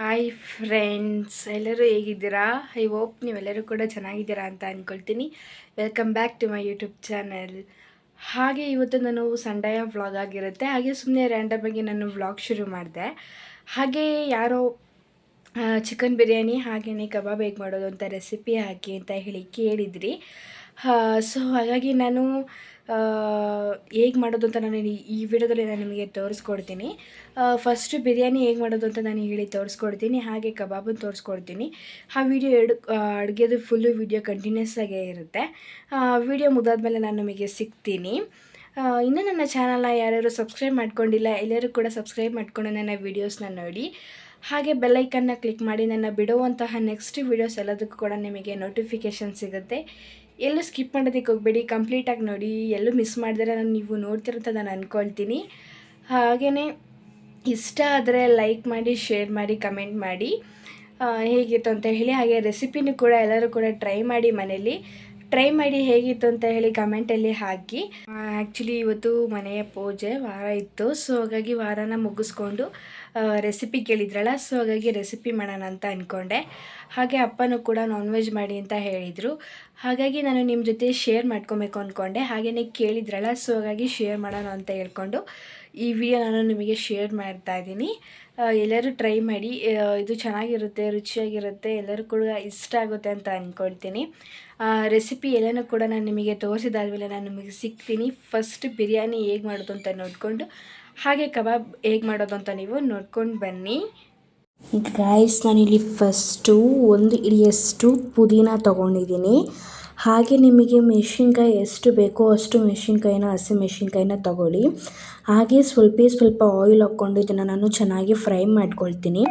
Hi friends ಎಲ್ಲರೂ ಹೇಗಿದ್ದೀರಾ? I hope ನೀವೆಲ್ಲರೂ ಕೂಡ ಚೆನ್ನಾಗಿದ್ದೀರಾ ಅಂತ ಅಂದ್ಕೊಳ್ತೀನಿ welcome back to my YouTube channel ಹಾಗೆ ಇವತ್ತು ನಾನು ಸಂಡೆಯ ವ್ಲಾಗ್ ಆಗಿರುತ್ತೆ. ಹಾಗೆ ಸುಮ್ಮನೆ ರ್ಯಾಂಡಮಾಗಿ ನಾನು ವ್ಲಾಗ್ ಶುರು ಮಾಡಿದೆ. ಹಾಗೆ ಯಾರೋ ಚಿಕನ್ ಬಿರಿಯಾನಿ ಹಾಗೆಯೇ ಕಬಾಬ್ ಹೇಗೆ ಮಾಡೋದು ಅಂತ ರೆಸಿಪಿ ಹಾಕಿ ಅಂತ ಹೇಳಿ ಕೇಳಿದ್ರಿ. ಸೊ ಹಾಗಾಗಿ ನಾನು ಹೇಗೆ ಮಾಡೋದು ಅಂತ ನಾನು ಈ ವಿಡಿಯೋದಲ್ಲಿ ನಾನು ನಿಮಗೆ ತೋರಿಸ್ಕೊಡ್ತೀನಿ. ಫಸ್ಟ್ ಬಿರಿಯಾನಿ ಹೇಗೆ ಮಾಡೋದು ಅಂತ ನಾನು ಹೇಳಿ ತೋರಿಸ್ಕೊಡ್ತೀನಿ. ಹಾಗೆ ಕಬಾಬನ್ನು ತೋರಿಸ್ಕೊಡ್ತೀನಿ. ಆ ವಿಡಿಯೋ ಎರಡು ಅಡುಗೆದು ಫುಲ್ಲು ವಿಡಿಯೋ ಕಂಟಿನ್ಯೂಸ್ ಆಗೇ ಇರುತ್ತೆ. ವಿಡಿಯೋ ಮುಗಿದಾದ್ಮೇಲೆ ನಾನು ನಿಮಗೆ ಸಿಗ್ತೀನಿ. ಇನ್ನೂ ನನ್ನ ಚಾನಲ್ನ ಯಾರ್ಯಾರು ಸಬ್ಸ್ಕ್ರೈಬ್ ಮಾಡ್ಕೊಂಡಿಲ್ಲ, ಎಲ್ಲರೂ ಕೂಡ ಸಬ್ಸ್ಕ್ರೈಬ್ ಮಾಡ್ಕೊಂಡು ನನ್ನ ವೀಡಿಯೋಸ್ನ ನೋಡಿ. ಹಾಗೆ ಬೆಲ್ಲೈಕನ್ನ ಕ್ಲಿಕ್ ಮಾಡಿ ನನ್ನ ಬಿಡುವಂತಹ ನೆಕ್ಸ್ಟ್ ವೀಡಿಯೋಸ್ ಎಲ್ಲದಕ್ಕೂ ಕೂಡ ನಿಮಗೆ ನೋಟಿಫಿಕೇಷನ್ ಸಿಗುತ್ತೆ. ಎಲ್ಲೂ ಸ್ಕಿಪ್ ಮಾಡೋದಕ್ಕೆ ಹೋಗಬೇಡಿ ಕಂಪ್ಲೀಟಾಗಿ ನೋಡಿ, ಎಲ್ಲೂ ಮಿಸ್ ಮಾಡಿದ್ರೆ ನಾನು ನೀವು ನೋಡ್ತಿರಂತ ನಾನು ಅಂದ್ಕೊಳ್ತೀನಿ ಹಾಗೆಯೇ ಇಷ್ಟ ಆದರೆ ಲೈಕ್ ಮಾಡಿ ಶೇರ್ ಮಾಡಿ ಕಮೆಂಟ್ ಮಾಡಿ. ಹೇಗಿತ್ತು ಅಂತ ಹೇಳಿ, ಹಾಗೆ ರೆಸಿಪಿನೂ ಕೂಡ ಎಲ್ಲರೂ ಕೂಡ ಟ್ರೈ ಮಾಡಿ ಮನೇಲಿ. ಟ್ರೈ ಮಾಡಿ ಹೇಗಿತ್ತು ಅಂತ ಹೇಳಿ ಕಮೆಂಟಲ್ಲಿ ಹಾಕಿ. ಆ್ಯಕ್ಚುಲಿ ಇವತ್ತು ಮನೆಯ ಪೂಜೆ ವಾರ ಇತ್ತು ಸೊ ಹಾಗಾಗಿ ವಾರನ ಮುಗಿಸ್ಕೊಂಡು ರೆಸಿಪಿ ಕೇಳಿದ್ರಲ್ಲ ಸೊ ಹಾಗಾಗಿ ರೆಸಿಪಿ ಮಾಡೋಣ ಅಂತ ಅಂದ್ಕೊಂಡೆ ಹಾಗೆ ಅಪ್ಪನೂ ಕೂಡ ನಾನ್ ವೆಜ್ ಮಾಡಿ ಅಂತ ಹೇಳಿದರು. ಹಾಗಾಗಿ ನಾನು ನಿಮ್ಮ ಜೊತೆ ಶೇರ್ ಮಾಡ್ಕೊಬೇಕು ಅಂದ್ಕೊಂಡೆ ಹಾಗೆಯೇ ಕೇಳಿದ್ರಲ್ಲ ಸೊ ಹಾಗಾಗಿ ಶೇರ್ ಮಾಡೋಣ ಅಂತ ಹೇಳ್ಕೊಂಡು ಈ ವಿಡಿಯೋ ನಾನು ನಿಮಗೆ ಶೇರ್ ಮಾಡ್ತಾ ಇದ್ದೀನಿ. ಎಲ್ಲರೂ ಟ್ರೈ ಮಾಡಿ ಇದು ಚೆನ್ನಾಗಿರುತ್ತೆ, ರುಚಿಯಾಗಿರುತ್ತೆ, ಎಲ್ಲರೂ ಕೂಡ ಇಷ್ಟ ಆಗುತ್ತೆ ಅಂತ ಅಂದ್ಕೊಳ್ತೀನಿ ರೆಸಿಪಿ ಎಲ್ಲನೂ ಕೂಡ ನಾನು ನಿಮಗೆ ತೋರಿಸಿದಾದ್ಮೇಲೆ ನಾನು ನಿಮಗೆ ಸಿಗ್ತೀನಿ. ಫಸ್ಟ್ ಬಿರಿಯಾನಿ ಹೇಗೆ ಮಾಡೋದು ಅಂತ ನೋಡಿಕೊಂಡು, ಹಾಗೆ ಕಬಾಬ್ ಹೇಗೆ ಮಾಡೋದು ಅಂತ ನೀವು ನೋಡ್ಕೊಂಡು ಬನ್ನಿ. ಗಾಯ್ಸ್ ನಾನಿಲ್ಲಿ ಫಸ್ಟು ಒಂದು ಇಡಿಯಷ್ಟು ಪುದೀನ ತೊಗೊಂಡಿದ್ದೀನಿ. ಹಾಗೆ ನಿಮಗೆ ಮೆಣಸಿನ್ಕಾಯಿ ಎಷ್ಟು ಬೇಕೋ ಅಷ್ಟು ಮೆಣಸಿನ್ಕಾಯಿನ, ಹಸಿ ಮೆಣಸಿನ್ಕಾಯಿನ ತಗೊಳ್ಳಿ. ಹಾಗೆ ಸ್ವಲ್ಪ ಸ್ವಲ್ಪ ಆಯಿಲ್ ಹಾಕ್ಕೊಂಡು ಇದನ್ನು ನಾನು ಚೆನ್ನಾಗಿ ಫ್ರೈ ಮಾಡ್ಕೊಳ್ತೀನಿ.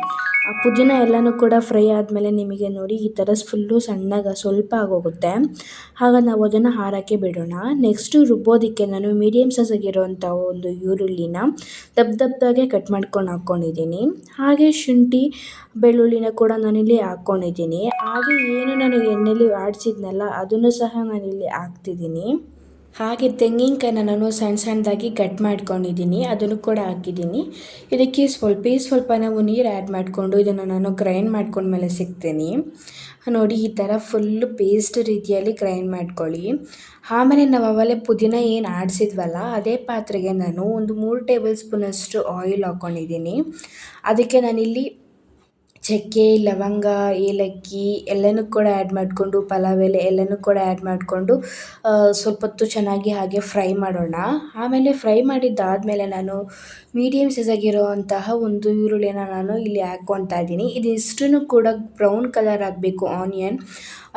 ಆ ಪುದೀನ ಎಲ್ಲನೂ ಕೂಡ ಫ್ರೈ ಆದಮೇಲೆ ನಿಮಗೆ ನೋಡಿ ಈ ಥರ ಫುಲ್ಲು ಸಣ್ಣಗೆ ಸ್ವಲ್ಪ ಆಗೋಗುತ್ತೆ. ಆಗ ನಾವು ಅದನ್ನು ಹಾರಕ್ಕೆ ಬಿಡೋಣ. ನೆಕ್ಸ್ಟು ರುಬ್ಬೋದಕ್ಕೆ ನಾನು ಮೀಡಿಯಮ್ ಸೈಜಾಗಿರೋಂಥ ಒಂದು ಈರುಳ್ಳಿನ ದಪ್ಪ ದಪ್ಪದಾಗೆ ಕಟ್ ಮಾಡ್ಕೊಂಡು ಹಾಕ್ಕೊಂಡಿದ್ದೀನಿ ಹಾಗೆ ಶುಂಠಿ ಬೆಳ್ಳುಳ್ಳಿನ ಕೂಡ ನಾನಿಲ್ಲಿ ಹಾಕ್ಕೊಂಡಿದ್ದೀನಿ. ಹಾಗೆ ಏನು ನಾನು ಎಣ್ಣೆಲಿ ಆಡಿಸಿದ್ನಲ್ಲ, ಅದನ್ನು ಸಹ ನಾನಿಲ್ಲಿ ಹಾಕ್ತಿದ್ದೀನಿ. ಹಾಗೆ ತೆಂಗಿನಕಾಯಿನ ನಾನು ಸಣ್ಣ ಸಣ್ಣದಾಗಿ ಕಟ್ ಮಾಡ್ಕೊಂಡಿದ್ದೀನಿ, ಅದನ್ನು ಕೂಡ ಹಾಕಿದ್ದೀನಿ. ಇದಕ್ಕೆ ಸ್ವಲ್ಪ ಸ್ವಲ್ಪ ನಾವು ನೀರು ಆ್ಯಡ್ ಮಾಡಿಕೊಂಡು ಇದನ್ನು ನಾನು ಗ್ರೈಂಡ್ ಮಾಡ್ಕೊಂಡ್ಮೇಲೆ ಸಿಗ್ತೀನಿ. ನೋಡಿ, ಈ ಥರ ಫುಲ್ಲು ಪೇಸ್ಟ್ ರೀತಿಯಲ್ಲಿ ಗ್ರೈಂಡ್ ಮಾಡ್ಕೊಳ್ಳಿ. ಆಮೇಲೆ ನಾವು ಅವಲೇ ಪುದೀನ ಏನು ಆಡಿಸಿದ್ವಲ್ಲ, ಅದೇ ಪಾತ್ರೆಗೆ ನಾನು ಒಂದು ಮೂರು ಟೇಬಲ್ ಸ್ಪೂನಷ್ಟು ಆಯಿಲ್ ಹಾಕ್ಕೊಂಡಿದ್ದೀನಿ. ಅದಕ್ಕೆ ನಾನಿಲ್ಲಿ ಚಕ್ಕೆ, ಲವಂಗ, ಏಲಕ್ಕಿ ಎಲ್ಲನೂ ಕೂಡ ಆ್ಯಡ್ ಮಾಡಿಕೊಂಡು, ಪಲಾವ್ ಎಲೆ ಎಲ್ಲನೂ ಕೂಡ ಆ್ಯಡ್ ಮಾಡಿಕೊಂಡು ಸ್ವಲ್ಪ ಹೊತ್ತು ಚೆನ್ನಾಗಿ ಹಾಗೆ ಫ್ರೈ ಮಾಡೋಣ. ಆಮೇಲೆ ಫ್ರೈ ಮಾಡಿದ್ದಾದಮೇಲೆ ನಾನು ಮೀಡಿಯಮ್ ಸೈಜಾಗಿರುವಂತಹ ಒಂದು ಈರುಳ್ಳಿನ ನಾನು ಇಲ್ಲಿ ಹಾಕ್ಕೊತಾ ಇದ್ದೀನಿ. ಇದಿಷ್ಟನ್ನು ಕೂಡ ಬ್ರೌನ್ ಕಲರ್ ಆಗಬೇಕು ಆನಿಯನ್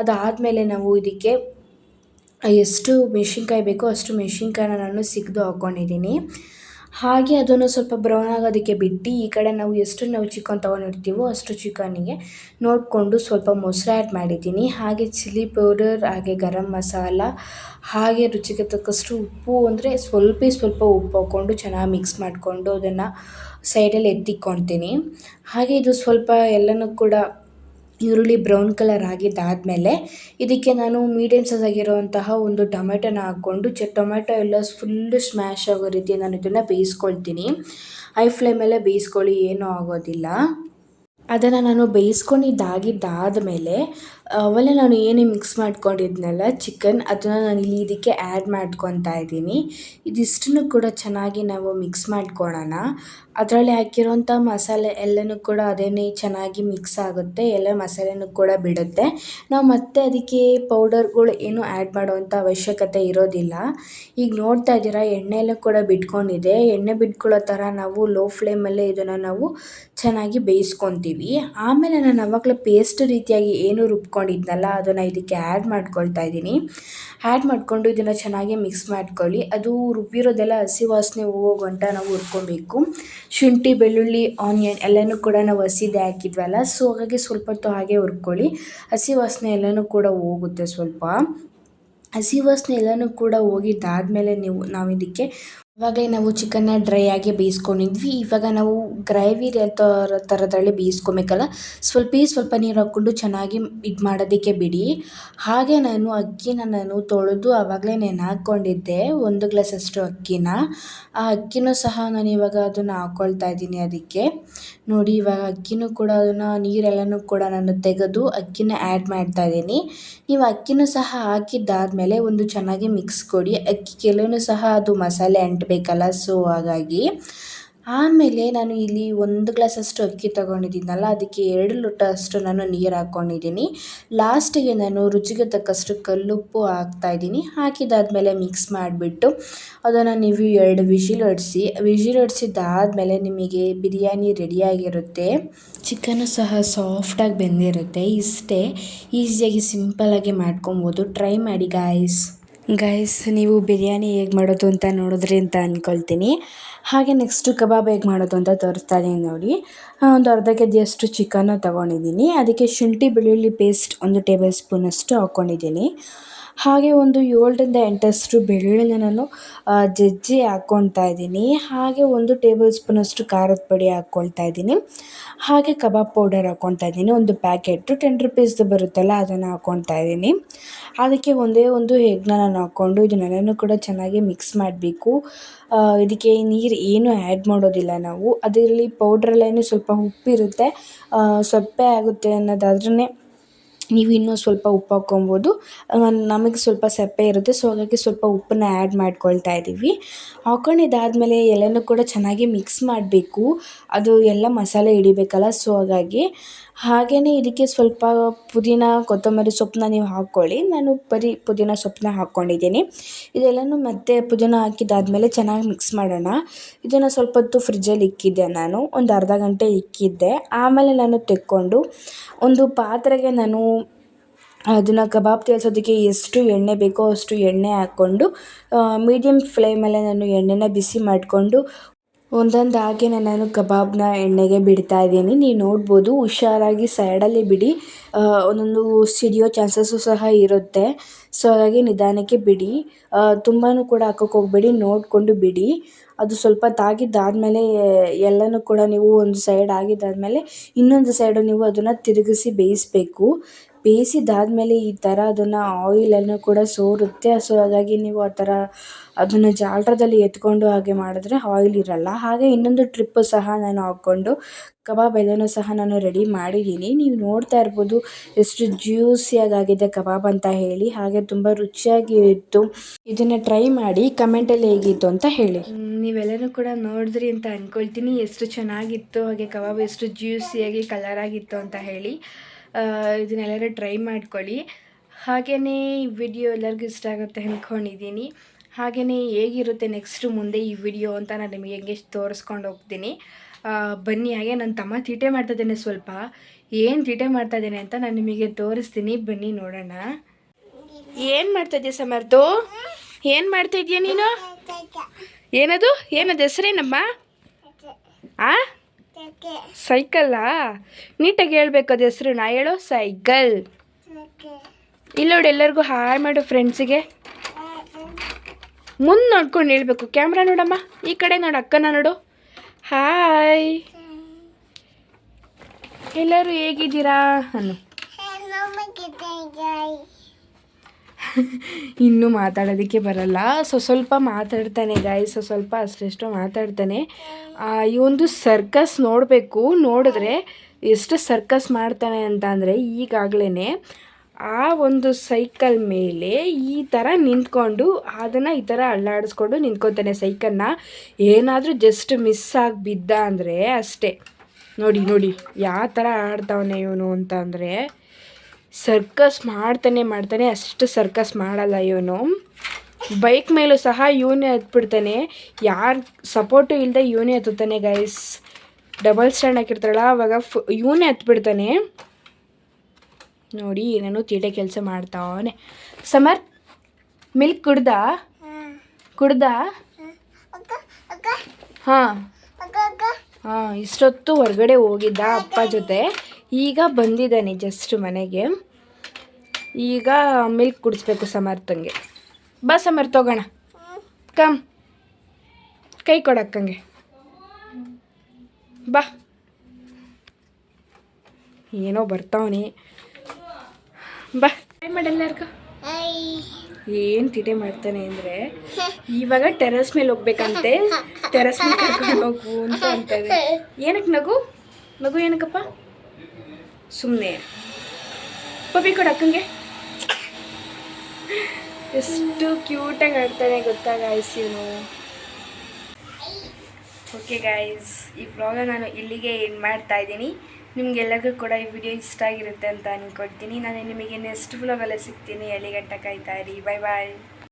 ಅದಾದಮೇಲೆ ನಾವು ಇದಕ್ಕೆ ಎಷ್ಟು ಮೆಣಸಿನ್ಕಾಯಿ ಬೇಕೋ ಅಷ್ಟು ಮೆಣಸಿನ್ಕಾಯಿನ ನಾನು ಸಿಗ್ದು ಹಾಕ್ಕೊಂಡಿದ್ದೀನಿ ಹಾಗೆ ಅದನ್ನು ಸ್ವಲ್ಪ ಬ್ರೌನ್ ಆಗೋದಕ್ಕೆ ಬಿಟ್ಟು ಈ ಕಡೆ ನಾವು ಎಷ್ಟು ನಾವು ಚಿಕನ್ ತೊಗೊಂಡಿರ್ತೀವೋ ಅಷ್ಟು ಚಿಕನ್ನಿಗೆ ನೋಡಿಕೊಂಡು ಸ್ವಲ್ಪ ಮೊಸರು ಆ್ಯಡ್ ಮಾಡಿದ್ದೀನಿ. ಹಾಗೆ ಚಿಲ್ಲಿ ಪೌಡರ್ ಹಾಗೆ ಗರಂ ಮಸಾಲ, ಹಾಗೆ ರುಚಿಗೆ ತಕ್ಕಷ್ಟು ಉಪ್ಪು ಅಂದರೆ ಸ್ವಲ್ಪ ಸ್ವಲ್ಪ ಉಪ್ಪು ಹಾಕ್ಕೊಂಡು ಚೆನ್ನಾಗಿ ಮಿಕ್ಸ್ ಮಾಡಿಕೊಂಡು ಅದನ್ನು ಸೈಡಲ್ಲಿ ಎತ್ತಿಕ್ಕೊಳ್ತೀನಿ ಹಾಗೆ ಇದು ಸ್ವಲ್ಪ ಎಲ್ಲನೂ ಕೂಡ ಈರುಳ್ಳಿ ಬ್ರೌನ್ ಕಲರ್ ಆಗಿದ್ದಾದಮೇಲೆ ಇದಕ್ಕೆ ನಾನು ಮೀಡಿಯಮ್ ಸೈಜ್ ಆಗಿರುವಂತಹ ಒಂದು ಟೊಮೆಟೊನ ಹಾಕ್ಕೊಂಡು ಚ, ಟೊಮೆಟೊ ಎಲ್ಲ ಫುಲ್ಲು ಸ್ಮ್ಯಾಶ್ ಆಗೋ ರೀತಿ ನಾನು ಇದನ್ನು ಬೇಯಿಸ್ಕೊಳ್ತೀನಿ. ಹೈ ಫ್ಲೇಮಲ್ಲೇ ಬೇಯಿಸ್ಕೊಳ್ಳಿ, ಏನೂ ಆಗೋದಿಲ್ಲ. ಅದನ್ನು ನಾನು ಬೇಯಿಸ್ಕೊಂಡಿದ್ದಾಗಿದ್ದಾದಮೇಲೆ ಆಮೇಲೆ ನಾನು ಏನೇ ಮಿಕ್ಸ್ ಮಾಡ್ಕೊಂಡಿದ್ನಲ್ಲ ಚಿಕನ್, ಅದನ್ನು ನಾನು ಇಲ್ಲಿ ಇದಕ್ಕೆ ಆ್ಯಡ್ ಮಾಡ್ಕೊತಾ ಇದ್ದೀನಿ. ಇದಿಷ್ಟನ್ನು ಕೂಡ ಚೆನ್ನಾಗಿ ನಾವು ಮಿಕ್ಸ್ ಮಾಡ್ಕೊಳ್ಳೋಣ ಅದರಲ್ಲಿ ಹಾಕಿರೋಂಥ ಮಸಾಲೆ ಎಲ್ಲನೂ ಕೂಡ ಅದೇನೇ ಚೆನ್ನಾಗಿ ಮಿಕ್ಸ್ ಆಗುತ್ತೆ, ಎಲ್ಲ ಮಸಾಲೆನೂ ಕೂಡ ಬಿಡುತ್ತೆ. ನಾವು ಮತ್ತೆ ಅದಕ್ಕೆ ಪೌಡರ್ಗಳು ಏನು ಆ್ಯಡ್ ಮಾಡುವಂಥ ಅವಶ್ಯಕತೆ ಇರೋದಿಲ್ಲ. ಈಗ ನೋಡ್ತಾ ಇದ್ದೀರಾ, ಎಣ್ಣೆಯಲ್ಲೂ ಕೂಡ ಬಿಟ್ಕೊಂಡಿದೆ. ಎಣ್ಣೆ ಬಿಟ್ಕೊಳ್ಳೋ ಥರ ನಾವು ಲೋ ಫ್ಲೇಮಲ್ಲೇ ಇದನ್ನು ನಾವು ಚೆನ್ನಾಗಿ ಬೇಯಿಸ್ಕೊತೀವಿ. ಆಮೇಲೆ ನಾನು ಅವಾಗಲೇ ಪೇಸ್ಟ್ ರೀತಿಯಾಗಿ ಏನು ರುಬ್ಕೊಂಡಿದ್ನಲ್ಲ ಅದನ್ನು ಇದಕ್ಕೆ ಆ್ಯಡ್ ಮಾಡ್ಕೊಳ್ತಾ ಇದ್ದೀನಿ. ಆ್ಯಡ್ ಮಾಡಿಕೊಂಡು ಇದನ್ನು ಚೆನ್ನಾಗಿ ಮಿಕ್ಸ್ ಮಾಡ್ಕೊಳ್ಳಿ. ಅದು ರುಬ್ಬಿರೋದೆಲ್ಲ ಹಸಿ ವಾಸನೆ ಹೋಗೋ ಗಂಟ ನಾವು ಹುರ್ಕೊಬೇಕು. ಶುಂಠಿ, ಬೆಳ್ಳುಳ್ಳಿ ಆನಿಯನ್ ಎಲ್ಲನೂ ಕೂಡ ನಾವು ಹಸಿದೆ ಹಾಕಿದ್ವಲ್ಲ ಸೊ ಹಾಗಾಗಿ ಸ್ವಲ್ಪ ಹೊತ್ತು ಹಾಗೆ ಹುರ್ಕೊಳ್ಳಿ. ಹಸಿ ವಾಸನೆ ಎಲ್ಲನೂ ಕೂಡ ಹೋಗುತ್ತೆ ಸ್ವಲ್ಪ. ಹಸಿ ವಾಸನೆ ಎಲ್ಲನೂ ಕೂಡ ಹೋಗಿದ್ದಾದಮೇಲೆ ನೀವು ನಾವು ಇದಕ್ಕೆ ಇವಾಗಲೇ ನಾವು ಚಿಕನ್ನ ಡ್ರೈ ಆಗಿ ಬೇಯಿಸ್ಕೊಂಡಿದ್ವಿ. ಇವಾಗ ನಾವು ಗ್ರೇವಿ ಥರ ಥರದ್ರಲ್ಲಿ ಬೇಯಿಸ್ಕೊಬೇಕಲ್ಲ? ಸ್ವಲ್ಪ ಸ್ವಲ್ಪ ನೀರು ಹಾಕ್ಕೊಂಡು ಚೆನ್ನಾಗಿ ಇದು ಮಾಡೋದಕ್ಕೆ ಬಿಡಿ. ಹಾಗೆ ನಾನು ಅಕ್ಕಿನ ನಾನು ತೊಳೆದು ಆವಾಗಲೇ ನೆನೆ ಹಾಕ್ಕೊಂಡಿದ್ದೆ, ಒಂದು ಗ್ಲಾಸಷ್ಟು ಅಕ್ಕಿನ. ಆ ಅಕ್ಕಿನೂ ಸಹ ನಾನು ಇವಾಗ ಅದನ್ನು ಹಾಕ್ಕೊಳ್ತಾ ಇದ್ದೀನಿ ಅದಕ್ಕೆ. ನೋಡಿ, ಇವಾಗ ಅಕ್ಕಿನೂ ಕೂಡ ಅದನ್ನು ನೀರೆಲ್ಲನೂ ಕೂಡ ನಾನು ತೆಗೆದು ಅಕ್ಕಿನ ಆ್ಯಡ್ ಮಾಡ್ತಾ ಇದ್ದೀನಿ. ನೀವು ಅಕ್ಕಿನೂ ಸಹ ಹಾಕಿದ್ದಾದಮೇಲೆ ಒಂದು ಚೆನ್ನಾಗಿ ಮಿಕ್ಸ್ ಕೊಡಿ. ಅಕ್ಕಿ ಕೆಲವೂ ಸಹ ಅದು ಮಸಾಲೆ ಅಂಟಬೇಕಲ್ಲ ಸೊ ಹಾಗಾಗಿ ಆಮೇಲೆ ನಾನು ಇಲ್ಲಿ ಒಂದು ಗ್ಲಾಸಷ್ಟು ಅಕ್ಕಿ ತಗೊಂಡಿದ್ದೀನಲ್ಲ, ಅದಕ್ಕೆ ಎರಡು ಲೋಟ ಅಷ್ಟು ನಾನು ನೀರು ಹಾಕ್ಕೊಂಡಿದ್ದೀನಿ ಲಾಸ್ಟಿಗೆ ನಾನು ರುಚಿಗೆ ತಕ್ಕಷ್ಟು ಕಲ್ಲುಪ್ಪು ಹಾಕ್ತಾಯಿದ್ದೀನಿ ಹಾಕಿದಾದ್ಮೇಲೆ ಮಿಕ್ಸ್ ಮಾಡಿಬಿಟ್ಟು ಅದನ್ನು ನೀವು ಎರಡು ವಿಶಿಲ್ ಹೊಡಿಸಿ ವಿಶಿಲ್ ಹೊಡ್ಸಿದ್ದಾದಮೇಲೆ ನಿಮಗೆ ಬಿರಿಯಾನಿ ರೆಡಿಯಾಗಿರುತ್ತೆ ಚಿಕನ್ ಸಹ ಸಾಫ್ಟಾಗಿ ಬೆಂದಿರುತ್ತೆ, ಇಷ್ಟೇ. ಈಸಿಯಾಗಿ ಸಿಂಪಲ್ಲಾಗಿ ಮಾಡ್ಕೊಬೋದು. ಟ್ರೈ ಮಾಡಿ ಗಾಯ್ಸ್ ಗೈಸ್ ನೀವು ಬಿರಿಯಾನಿ ಹೇಗೆ ಮಾಡೋದು ಅಂತ ನೋಡಿದ್ರಿ ಅಂತ ಅಂದ್ಕೊಳ್ತೀನಿ ಹಾಗೆ ನೆಕ್ಸ್ಟು ಕಬಾಬ್ ಹೇಗೆ ಮಾಡೋದು ಅಂತ ತೋರಿಸ್ತಾ ಇದ್ದೀನಿ ನೋಡಿ ಒಂದು ಅರ್ಧ ಕೆ ಜಿಯಷ್ಟು ಚಿಕನ್ನು ತೊಗೊಂಡಿದ್ದೀನಿ. ಅದಕ್ಕೆ ಶುಂಠಿ ಬೆಳ್ಳುಳ್ಳಿ ಪೇಸ್ಟ್ ಒಂದು ಟೇಬಲ್ ಸ್ಪೂನಷ್ಟು ಹಾಕ್ಕೊಂಡಿದ್ದೀನಿ ಹಾಗೆ ಒಂದು ಏಳರಿಂದ ಎಂಟಷ್ಟು ಬೆಳ್ಳುಳ್ಳಿನ ನಾನು ಜಜ್ಜಿ ಹಾಕ್ಕೊಳ್ತಾ ಇದ್ದೀನಿ. ಹಾಗೆ ಒಂದು ಟೇಬಲ್ ಸ್ಪೂನಷ್ಟು ಖಾರದ ಪುಡಿ ಹಾಕ್ಕೊಳ್ತಾ ಇದ್ದೀನಿ. ಹಾಗೆ ಕಬಾಬ್ ಪೌಡರ್ ಹಾಕ್ಕೊಳ್ತಾ ಇದ್ದೀನಿ. ಒಂದು ಪ್ಯಾಕೆಟು ಟೆನ್ ರುಪೀಸ್ದು ಬರುತ್ತಲ್ಲ ಅದನ್ನು ಹಾಕ್ಕೊಳ್ತಾ ಇದ್ದೀನಿ. ಅದಕ್ಕೆ ಒಂದೇ ಒಂದು ಹೆಗ್ನ ನಾನು ಹಾಕ್ಕೊಂಡು ಇದನ್ನೆಲ್ಲನೂ ಕೂಡ ಚೆನ್ನಾಗಿ ಮಿಕ್ಸ್ ಮಾಡಬೇಕು. ಇದಕ್ಕೆ ನೀರು ಏನೂ ಆ್ಯಡ್ ಮಾಡೋದಿಲ್ಲ ನಾವು. ಅದರಲ್ಲಿ ಪೌಡ್ರಲ್ಲೇನು ಸ್ವಲ್ಪ ಉಪ್ಪಿರುತ್ತೆ. ಸಪ್ಪೆ ಆಗುತ್ತೆ ಅನ್ನೋದಾದ್ರೇ ನೀವು ಇನ್ನೂ ಸ್ವಲ್ಪ ಉಪ್ಪು ಹಾಕ್ಕೊಬೋದು. ನಮಗೆ ಸ್ವಲ್ಪ ಸಪ್ಪೆ ಇರುತ್ತೆ ಸೊ ಹಾಗಾಗಿ ಸ್ವಲ್ಪ ಉಪ್ಪನ್ನ ಆ್ಯಡ್ ಮಾಡ್ಕೊಳ್ತಾ ಇದ್ದೀವಿ ಹಾಕ್ಕೊಂಡಿದ್ದಾದ್ಮೇಲೆ ಎಲ್ಲನೂ ಕೂಡ ಚೆನ್ನಾಗಿ ಮಿಕ್ಸ್ ಮಾಡಬೇಕು. ಅದು ಎಲ್ಲ ಮಸಾಲೆ ಹಿಡಿಬೇಕಲ್ಲ ಸೊ ಹಾಗಾಗಿ. ಹಾಗೆಯೇ ಇದಕ್ಕೆ ಸ್ವಲ್ಪ ಪುದೀನ, ಕೊತ್ತಂಬರಿ ಸೊಪ್ಪನ್ನ ನೀವು ಹಾಕ್ಕೊಳ್ಳಿ. ನಾನು ಬರೀ ಪುದೀನ ಸೊಪ್ಪನ್ನ ಹಾಕ್ಕೊಂಡಿದ್ದೀನಿ. ಇದೆಲ್ಲನೂ ಮತ್ತೆ ಪುದೀನ ಹಾಕಿದ್ದಾದ್ಮೇಲೆ ಚೆನ್ನಾಗಿ ಮಿಕ್ಸ್ ಮಾಡೋಣ. ಇದನ್ನು ಸ್ವಲ್ಪ ಹೊತ್ತು ಫ್ರಿಜ್ಜಲ್ಲಿ ಇಕ್ಕಿದ್ದೆ ನಾನು. ಒಂದು ಅರ್ಧ ಗಂಟೆ ಇಕ್ಕಿದ್ದೆ. ಆಮೇಲೆ ನಾನು ತೆಕ್ಕೊಂಡು ಒಂದು ಪಾತ್ರೆಗೆ ನಾನು ಅದನ್ನು ಕಬಾಬ್ ತೇಲ್ಸೋದಕ್ಕೆ ಎಷ್ಟು ಎಣ್ಣೆ ಬೇಕೋ ಅಷ್ಟು ಎಣ್ಣೆ ಹಾಕ್ಕೊಂಡು ಮೀಡಿಯಮ್ ಫ್ಲೇಮಲ್ಲೇ ನಾನು ಎಣ್ಣೆನ ಬಿಸಿ ಮಾಡಿಕೊಂಡು ಒಂದೊಂದಾಗಿ ನಾನು ಕಬಾಬ್ನ ಎಣ್ಣೆಗೆ ಬಿಡ್ತಾ ಇದ್ದೀನಿ. ನೀವು ನೋಡ್ಬೋದು, ಹುಷಾರಾಗಿ ಸೈಡಲ್ಲಿ ಬಿಡಿ. ಒಂದೊಂದು ಸಿಡಿಯೋ ಚಾನ್ಸಸ್ಸು ಸಹ ಇರುತ್ತೆ. ಸೊ ಹಾಗಾಗಿ ನಿಧಾನಕ್ಕೆ ಬಿಡಿ. ತುಂಬಾ ಕೂಡ ಹಾಕೋಕ್ಕೆ ಹೋಗಬೇಡಿ, ನೋಡಿಕೊಂಡು ಬಿಡಿ. ಅದು ಸ್ವಲ್ಪ ತಾಗಿದ್ದಾದಮೇಲೆ, ಎಲ್ಲನೂ ಕೂಡ ನೀವು ಒಂದು ಸೈಡ್ ಆಗಿದ್ದಾದಮೇಲೆ, ಇನ್ನೊಂದು ಸೈಡು ನೀವು ಅದನ್ನು ತಿರುಗಿಸಿ ಬೇಯಿಸಬೇಕು. ಬೇಯಿಸಿದ್ದಾದ್ಮೇಲೆ ಈ ಥರ ಅದನ್ನು ಆಯಿಲನ್ನು ಕೂಡ ಸೋರುತ್ತೆ. ಸೊ, ಹಾಗಾಗಿ ನೀವು ಆ ಥರ ಅದನ್ನು ಜಾಲರದಲ್ಲಿ ಎತ್ಕೊಂಡು ಹಾಗೆ ಮಾಡಿದ್ರೆ ಆಯಿಲ್ ಇರಲ್ಲ. ಹಾಗೆ ಇನ್ನೊಂದು ಟ್ರಿಪ್ಪು ಸಹ ನಾನು ಹಾಕ್ಕೊಂಡು ಕಬಾಬ್ ಎಲೆನೂ ಸಹ ನಾನು ರೆಡಿ ಮಾಡಿದ್ದೀನಿ. ನೀವು ನೋಡ್ತಾ ಇರ್ಬೋದು ಎಷ್ಟು ಜ್ಯೂಸಿಯಾಗಿ ಆಗಿದೆ ಕಬಾಬ್ ಅಂತ ಹೇಳಿ. ಹಾಗೆ ತುಂಬ ರುಚಿಯಾಗಿ ಇತ್ತು ಇದನ್ನು ಟ್ರೈ ಮಾಡಿ ಕಮೆಂಟಲ್ಲಿ ಹೇಗಿತ್ತು ಅಂತ ಹೇಳಿ. ನೀವೆಲ್ಲರೂ ಕೂಡ ನೋಡಿದ್ರಿ ಅಂತ ಅಂದ್ಕೊಳ್ತೀನಿ ಎಷ್ಟು ಚೆನ್ನಾಗಿತ್ತು, ಹಾಗೆ ಕಬಾಬ್ ಎಷ್ಟು ಜ್ಯೂಸಿಯಾಗಿ ಕಲರ್ ಆಗಿತ್ತು ಅಂತ ಹೇಳಿ. ಇದನ್ನೆಲ್ಲರೂ ಟ್ರೈ ಮಾಡ್ಕೊಳ್ಳಿ. ಹಾಗೆಯೇ ಈ ವಿಡಿಯೋ ಎಲ್ಲರಿಗೂ ಇಷ್ಟ ಆಗುತ್ತೆ ಅಂದ್ಕೊಂಡಿದ್ದೀನಿ ಹಾಗೆಯೇ ಹೇಗಿರುತ್ತೆ ನೆಕ್ಸ್ಟು ಮುಂದೆ ಈ ವಿಡಿಯೋ ಅಂತ ನಾನು ನಿಮಗೆ ಹೆಂಗೆ ತೋರಿಸ್ಕೊಂಡು ಹೋಗ್ತೀನಿ. ಬನ್ನಿ ಹಾಗೆ ನನ್ನ ತಮ್ಮ ತೀಟೆ ಮಾಡ್ತಾಯಿದ್ದೇನೆ ಸ್ವಲ್ಪ. ಏನು ತೀಟೆ ಮಾಡ್ತಾಯಿದ್ದೇನೆ ಅಂತ ನಾನು ನಿಮಗೆ ತೋರಿಸ್ತೀನಿ. ಬನ್ನಿ ನೋಡೋಣ. ಏನು ಮಾಡ್ತಾಯಿದ್ಯಾ ಸಮರ್ಥು? ಏನು ಮಾಡ್ತಾಯಿದ್ಯಾ ನೀನು? ಏನದು? ಏನದು ಹೆಸರೇನಮ್ಮ? ಆ? ಸೈಕಲ್ಲಾ ನೀಟಾಗಿ ಹೇಳ್ಬೇಕು ಅದು ಹೆಸರು ನಾ ಹೇಳೋ ಸೈಕಲ್ ಇಲ್ಲೋಡು ಎಲ್ಲರಿಗೂ ಹಾಯ್ ಮಾಡು ಫ್ರೆಂಡ್ಸಿಗೆ ಮುಂದೆ ನೋಡ್ಕೊಂಡು ಹೇಳ್ಬೇಕು. ಕ್ಯಾಮ್ರಾ ನೋಡಮ್ಮ? ಈ ಕಡೆ ನೋಡು ಅಕ್ಕನ ನೋಡು. ಹಾಯ್ ಎಲ್ಲರೂ ಹೇಗಿದ್ದೀರಾ? ಅನ್ನು ಇನ್ನೂ ಮಾತಾಡೋದಕ್ಕೆ ಬರಲ್ಲ. ಸೊ ಸ್ವಲ್ಪ ಮಾತಾಡ್ತಾನೆ ಗಾಯ್ ಸೊ ಸ್ವಲ್ಪ ಅಷ್ಟೆಷ್ಟು ಮಾತಾಡ್ತಾನೆ. ಈ ಒಂದು ಸರ್ಕಸ್ ನೋಡಬೇಕು. ನೋಡಿದ್ರೆ ಎಷ್ಟು ಸರ್ಕಸ್ ಮಾಡ್ತಾನೆ ಅಂತ ಅಂದರೆ ಈಗಾಗಲೇ ಆ ಒಂದು ಸೈಕಲ್ ಮೇಲೆ ಈ ಥರ ನಿಂತ್ಕೊಂಡು ಅದನ್ನು ಈ ಥರ ಅಳ್ಳಾಡಿಸ್ಕೊಂಡು ನಿಂತ್ಕೊತಾನೆ ಸೈಕಲ್ನ ಏನಾದರೂ ಜಸ್ಟ್ ಮಿಸ್ ಆಗಿ ಬಿದ್ದ ಅಂದರೆ ಅಷ್ಟೇ. ನೋಡಿ ನೋಡಿ, ಯಾವ ಥರ ಆಡ್ತಾವನೆ ಇವನು ಅಂತ ಅಂದರೆ ಸರ್ಕಸ್ ಮಾಡ್ತಾನೆ ಮಾಡ್ತಾನೆ ಅಷ್ಟು ಸರ್ಕಸ್ ಮಾಡಲ್ಲ ಇವನು. ಬೈಕ್ ಮೇಲೂ ಸಹ ಇವನೇ ಹತ್ಬಿಡ್ತಾನೆ. ಯಾರು ಸಪೋರ್ಟು ಇಲ್ಲದೆ ಇವನೇ ಹತ್ತುತ್ತಾನೆ ಗೈಸ್ ಡಬಲ್ ಸ್ಟ್ಯಾಂಡ್ ಹಾಕಿರ್ತಾರಲ್ಲ ಅವಾಗ ಫು ಇವನೇ ಹತ್ಬಿಡ್ತಾನೆ. ನೋಡಿ ಏನೇನೋ ತೀಟೆ ಕೆಲಸ ಮಾಡ್ತಾವನೆ. ಸಮರ್ ಮಿಲ್ಕ್ ಕುಡ್ದ? ಕುಡ್ದ? ಹಾಂ. ಹಾಂ ಇಷ್ಟೊತ್ತು ಹೊರಗಡೆ ಹೋಗಿದ್ದ ಅಪ್ಪ ಜೊತೆ. ಈಗ ಬಂದಿದ್ದಾನೆ ಜಸ್ಟ್ ಮನೆಗೆ. ಈಗ ಮಿಲ್ಕ್ ಕುಡಿಸ್ಬೇಕು ಸಮರ್ಥಂಗೆ ಬಾ ಸಮರ್ಥ ಹೋಗೋಣ. ಕಮ್ ಕೈ ಕೊಡಕ್ಕಂಗೆ ಬಾ. ಏನೋ ಬರ್ತಾವನಿ. ಬಾ. ಮಾಡೆಲ್ಲರ್ಗ ಏನು ತಿಟೆ ಮಾಡ್ತಾನೆ ಅಂದರೆ ಇವಾಗ ಟೆರಸ್ ಮೇಲೆ ಹೋಗ್ಬೇಕಂತೆ. ಟೆರಸ್ ಮೇಲೆ ಕರ್ಕೊಂಡು ಹೋಗು ಅಂತ ಅಂತ ಏನಕ್ಕೆ ನಗು? ನಗು ಏನಕ್ಕಪ್ಪ ಸುಮ್ಮನೆ ಪಪ್ಪಿ ಕೊಡು ಅಕ್ಕಂಗೆ. ಎಷ್ಟು ಕ್ಯೂಟಾಗಿ ಆಡ್ತಾನೆ ಗೊತ್ತಾ ಗಾಯ್ಸ್ ಇವನು. ಓಕೆ ಗಾಯ್ಸ್ ಈ ಬ್ಲಾಗ ನಾನು ಇಲ್ಲಿಗೆ ಎಂಡ್ ಮಾಡ್ತಾ ಇದ್ದೀನಿ. ನಿಮಗೆಲ್ಲರಿಗೂ ಕೂಡ ಈ ವಿಡಿಯೋ ಇಷ್ಟ ಆಗಿರುತ್ತೆ ಅಂತ ಅನ್ಕೊಡ್ತೀನಿ ನಾನು ನಿಮಗೆ ನೆಕ್ಸ್ಟ್ ಬ್ಲಾಗಲ್ಲೇ ಸಿಗ್ತೀನಿ. ಎಲ್ಲಿ ಗಂಟ ಕಾಯ್ತಾ ಇರಿ. ಬಾಯ್ ಬಾಯ್